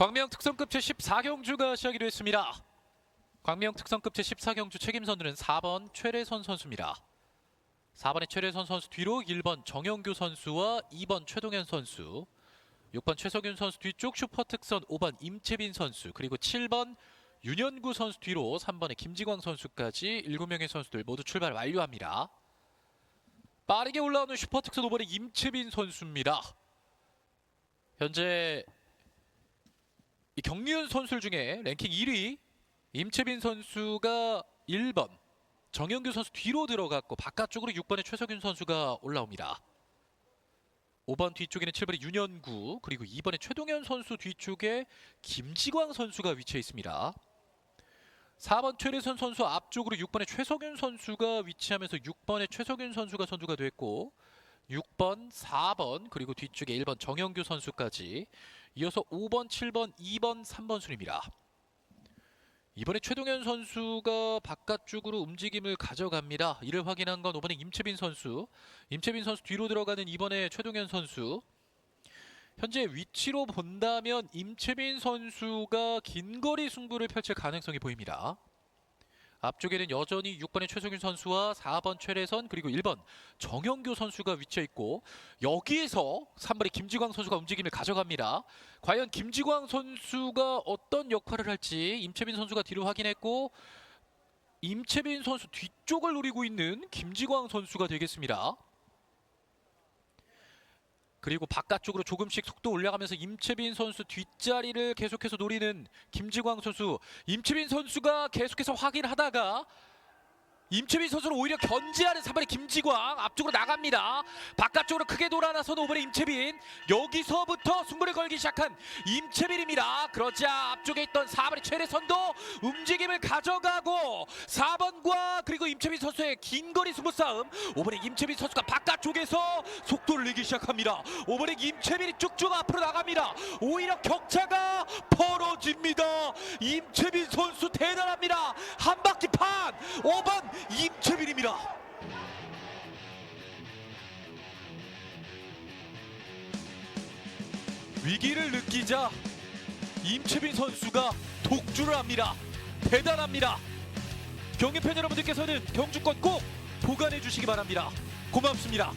광명 특성급 제14경주가 시작이 됐습니다. 광명 특성급 제14경주 책임 선수는 4번 최래선 선수입니다. 4번의 최래선 선수 뒤로 1번 정영규 선수와 2번 최동현 선수 6번 최석윤 선수 뒤쪽 슈퍼 특선 5번 임채빈 선수 그리고 7번 윤현구 선수 뒤로 3번의 김지광 선수까지 7명의 선수들 모두 출발 완료합니다. 빠르게 올라오는 슈퍼 특선 5번의 임채빈 선수입니다. 현재 이 경륜 선수들 중에 랭킹 1위 임채빈 선수가 1번 정영규 선수 뒤로 들어갔고 바깥쪽으로 6번의 최석윤 선수가 올라옵니다. 5번 뒤쪽에는 7번의 윤현구 그리고 2번의 최동현 선수 뒤쪽에 김지광 선수가 위치해 있습니다. 4번 최래선 선수 앞쪽으로 6번의 최석윤 선수가 위치하면서 6번의 최석윤 선수가 선두가 됐고 6번, 4번 그리고 뒤쪽에 1번 정영규 선수까지 이어서 5번, 7번, 2번, 3번 순입니다. 이번에 최동현 선수가 바깥쪽으로 움직임을 가져갑니다. 이를 확인한 건 5번의 임채빈 선수. 임채빈 선수 뒤로 들어가는 이번에 최동현 선수. 현재 위치로 본다면 임채빈 선수가 긴 거리 승부를 펼칠 가능성이 보입니다. 앞쪽에는 여전히 6번의 최석윤 선수와 4번 최래선 그리고 1번 정영규 선수가 위치해 있고 여기에서 3번의 김지광 선수가 움직임을 가져갑니다. 과연 김지광 선수가 어떤 역할을 할지 임채빈 선수가 뒤로 확인했고 임채빈 선수 뒤쪽을 노리고 있는 김지광 선수가 되겠습니다. 그리고 바깥쪽으로 조금씩 속도 올라가면서 임채빈 선수 뒷자리를 계속해서 노리는 김지광 선수. 임채빈 선수가 계속해서 확인하다가 임채빈 선수를 오히려 견제하는 3번의 김지광 앞쪽으로 나갑니다. 바깥쪽으로 크게 돌아나서는 5번의 임채빈 여기서부터 승부를 걸기 시작한 임채빈입니다. 그러자 앞쪽에 있던 4번의 최래선도 움직임을 가져가고 4번과 그리고 임채빈 선수의 긴 거리 승부 싸움 5번의 임채빈 선수가 바깥쪽에서 속도를 내기 시작합니다. 5번의 임채빈이 쭉쭉 앞으로 나갑니다. 오히려 격차가 벌어집니다. 임채빈 선수 대단합니다. 한 바퀴 판 5번 임채빈입니다. 위기를 느끼자 임채빈 선수가 독주를 합니다. 대단합니다. 경기팬 여러분들께서는 경주권 꼭 보관해 주시기 바랍니다. 고맙습니다.